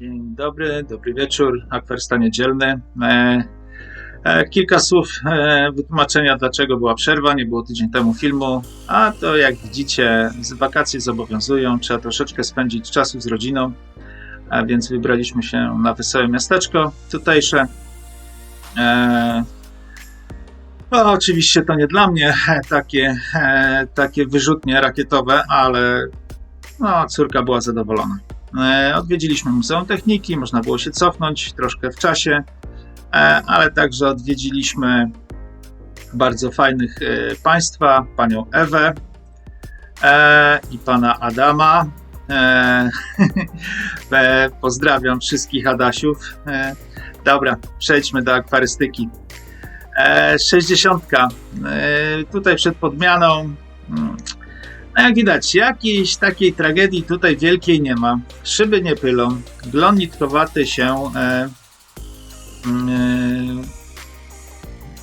Dzień dobry, dobry wieczór, akwarysta niedzielny. E, e, kilka słów e, wytłumaczenia, dlaczego była przerwa, nie było tydzień temu filmu, a to jak widzicie, z wakacje zobowiązują, trzeba troszeczkę spędzić czasu z rodziną, a więc wybraliśmy się na wesołe miasteczko tutejsze. E, no, oczywiście to nie dla mnie e, takie, e, takie wyrzutnie rakietowe, ale no, córka była zadowolona. E, Odwiedziliśmy Muzeum Techniki, można było się cofnąć troszkę w czasie, e, ale także odwiedziliśmy bardzo fajnych e, państwa, panią Ewę i pana Adama. Pozdrawiam wszystkich Adasiów. Dobra, przejdźmy do akwarystyki. E, 60. E, Tutaj przed podmianą. No jak widać, jakiejś takiej tragedii tutaj wielkiej nie ma. Szyby nie pylą, glon nitkowaty się e, mm,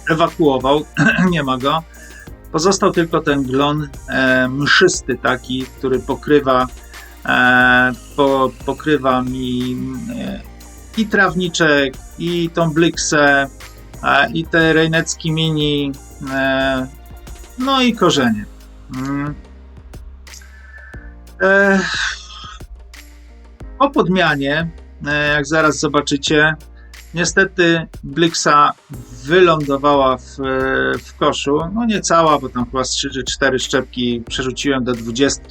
e, ewakuował, nie ma go. Pozostał tylko ten glon e, mszysty taki, który pokrywa e, po, pokrywa mi e, i trawniczek, i tą bliksę, e, i te rejnecki mini, e, no i korzenie. Mm. Po podmianie, e, jak zaraz zobaczycie, niestety Blixa wylądowała w, e, w koszu. No nie cała, bo tam chyba z 3 czy 4 szczepki przerzuciłem do 20,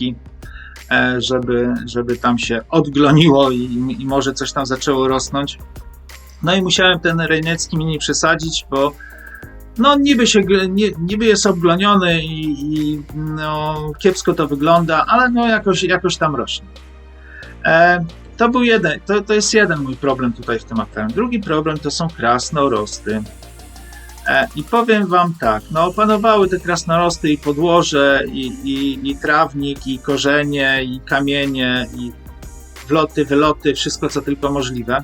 e, żeby, żeby tam się odgloniło i, i może coś tam zaczęło rosnąć. No i musiałem ten rejnecki mini przesadzić, bo no niby, się, niby jest obgloniony i, i no, kiepsko to wygląda, ale no jakoś, jakoś tam rośnie. E, to był jeden, to, to jest jeden mój problem tutaj w tym akwarium. Drugi problem to są krasnorosty. E, I powiem wam tak, no opanowały te krasnorosty i podłoże, i, i, i trawnik, i korzenie, i kamienie, i wloty, wyloty, wszystko co tylko możliwe.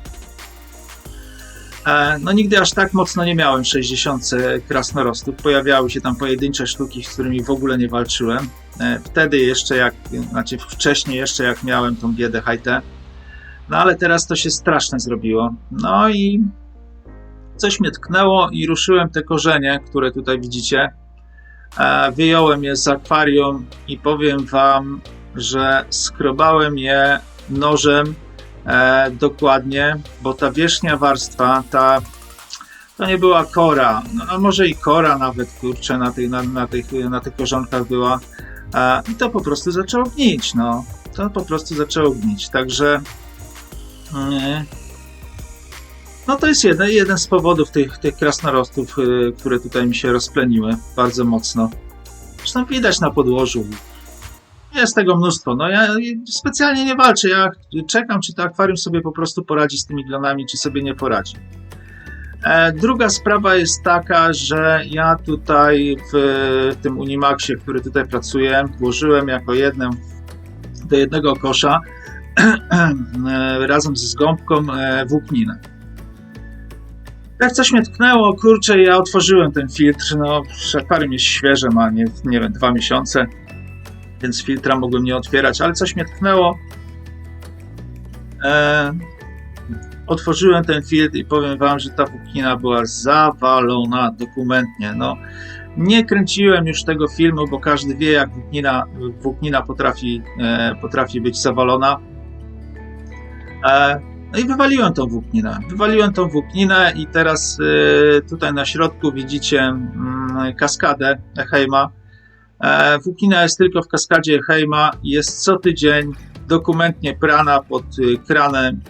E, No nigdy aż tak mocno nie miałem 60 krasnorostów. Pojawiały się tam pojedyncze sztuki, z którymi w ogóle nie walczyłem. E, Wtedy jeszcze jak, znaczy wcześniej jeszcze jak miałem tą biedę hajtę. No ale teraz to się straszne zrobiło. No i coś mnie tknęło i ruszyłem te korzenie, które tutaj widzicie. E, Wyjąłem je z akwarium i powiem wam, że skrobałem je nożem e, dokładnie, bo ta wierzchnia warstwa, ta to nie była kora, no, no może i kora nawet, kurczę, na tych, na, na tych, na tych korzonkach była. E, I to po prostu zaczęło gnić, no. To po prostu zaczęło gnić, także mm, no to jest jeden, jeden z powodów tych, tych krasnorostów, y, które tutaj mi się rozpleniły bardzo mocno. Zresztą widać na podłożu. Jest tego mnóstwo. No ja specjalnie nie walczę. Ja czekam, czy to akwarium sobie po prostu poradzi z tymi glonami, czy sobie nie poradzi. E, Druga sprawa jest taka, że ja tutaj w tym Unimaxie, który tutaj pracuję, włożyłem jako jednym do jednego kosza e, razem z gąbką e, włókninę. Jak coś mnie tknęło, kurczę, ja otworzyłem ten filtr, no akwarium jest świeże, ma nie, nie wiem, dwa miesiące, więc filtra mogłem nie otwierać, ale coś mnie tknęło. E, otworzyłem ten filtr i powiem wam, że ta włóknina była zawalona dokumentnie. No, nie kręciłem już tego filmu, bo każdy wie, jak włóknina, włóknina potrafi, e, potrafi być zawalona. E, no i wywaliłem tą włókninę. Wywaliłem tą włókninę i teraz e, tutaj na środku widzicie mm, kaskadę Heima. E, Włóknina jest tylko w kaskadzie Heima jest co tydzień dokumentnie prana pod y, kranem,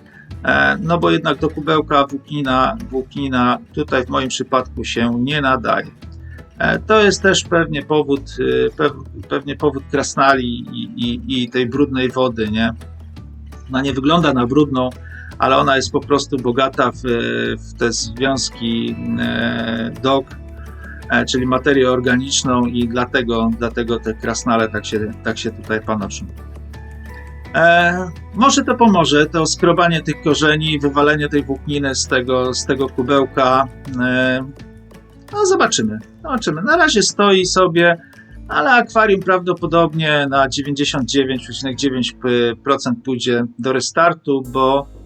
e, no bo jednak do kubełka włóknina, włóknina tutaj w moim przypadku się nie nadaje. E, To jest też pewnie powód, y, pew- pewnie powód krasnali i, i, i tej brudnej wody, nie? Ona nie wygląda na brudną, ale ona jest po prostu bogata w, w te związki e, e, czyli materię organiczną i dlatego, dlatego te krasnale tak się, tak się tutaj panoszą. E, może to pomoże, to skrobanie tych korzeni, wywalenie tej włókniny z tego, z tego kubełka. E, no zobaczymy, zobaczymy. Na razie stoi sobie, ale akwarium prawdopodobnie na 99,9% pójdzie do restartu, bo E,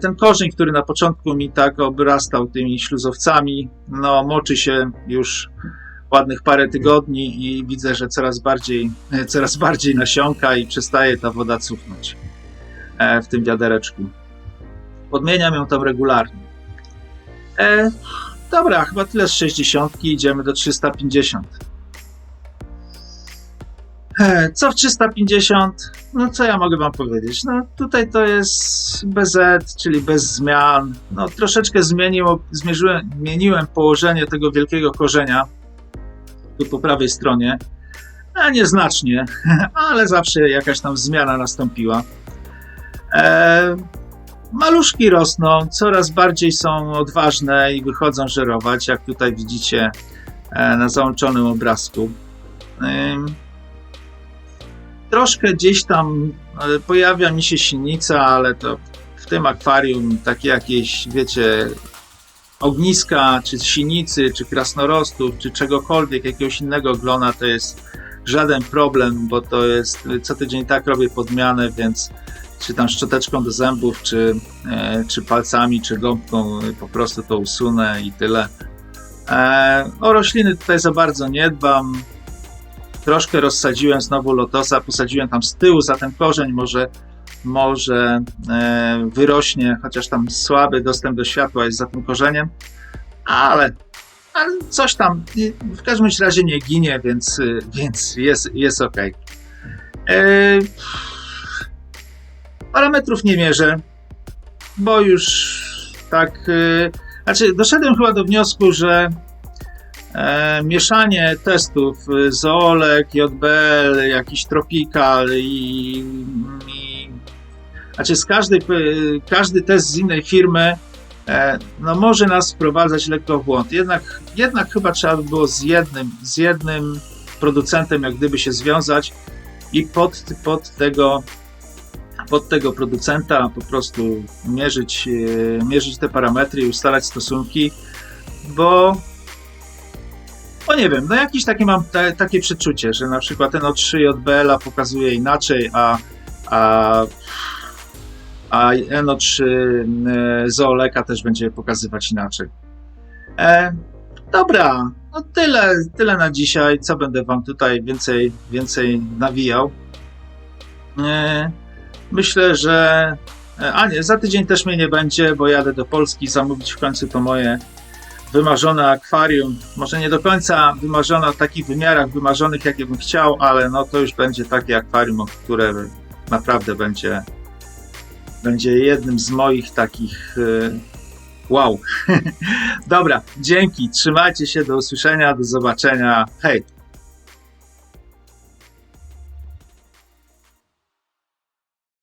Ten korzeń, który na początku mi tak obrastał tymi śluzowcami, no moczy się już ładnych parę tygodni i widzę, że coraz bardziej, e, coraz bardziej nasiąka i przestaje ta woda cuchnąć e, w tym wiadereczku. Podmieniam ją tam regularnie. E, dobra, chyba tyle z 60. Idziemy do 350. E, co w 350? No co ja mogę wam powiedzieć? No tutaj to jest BZ, czyli bez zmian. No troszeczkę zmieniłem położenie tego wielkiego korzenia tu po prawej stronie. A nieznacznie, ale zawsze jakaś tam zmiana nastąpiła. E, maluszki rosną, coraz bardziej są odważne i wychodzą żerować, jak tutaj widzicie e, na załączonym obrazku. Ym, troszkę gdzieś tam pojawia mi się sinica, ale to w tym akwarium takie jakieś, wiecie, ogniska, czy sinicy, czy krasnorostów, czy czegokolwiek, jakiegoś innego glona, to jest żaden problem, bo to jest, co tydzień tak robię podmianę, więc czy tam szczoteczką do zębów, czy, e, czy palcami, czy gąbką e, po prostu to usunę i tyle. E, o rośliny tutaj za bardzo nie dbam. Troszkę rozsadziłem znowu lotosa, posadziłem tam z tyłu za ten korzeń, może, może e, wyrośnie, chociaż tam słaby dostęp do światła jest za tym korzeniem, ale, ale coś tam w każdym razie nie ginie, więc, y, więc jest, jest ok. Parametrów nie mierzę, bo już tak. y, Znaczy, doszedłem chyba do wniosku, że e, mieszanie testów y, zoolek, JBL, jakiś Tropical i, i znaczy z każdej, y, każdy test z innej firmy e, no może nas wprowadzać lekko w błąd. Jednak, jednak chyba trzeba by było z jednym, z jednym producentem jak gdyby się związać i pod, pod tego pod tego producenta po prostu mierzyć, e, mierzyć te parametry i ustalać stosunki, bo bo nie wiem, no jakieś takie mam te, takie przeczucie, że na przykład ten O3 JBL-a pokazuje inaczej, a, a, a NO3 e, Zooleka też będzie pokazywać inaczej. E, dobra, no tyle, tyle na dzisiaj. Co będę wam tutaj więcej, więcej nawijał? E, myślę, że. e, A nie, za tydzień też mnie nie będzie, bo jadę do Polski zamówić w końcu to moje wymarzone akwarium. Może nie do końca wymarzone w takich wymiarach wymarzonych, jakie bym chciał, ale no to już będzie takie akwarium, które naprawdę będzie, będzie jednym z moich takich e, wow. Dobra, dzięki, trzymajcie się, do usłyszenia, do zobaczenia. Hej!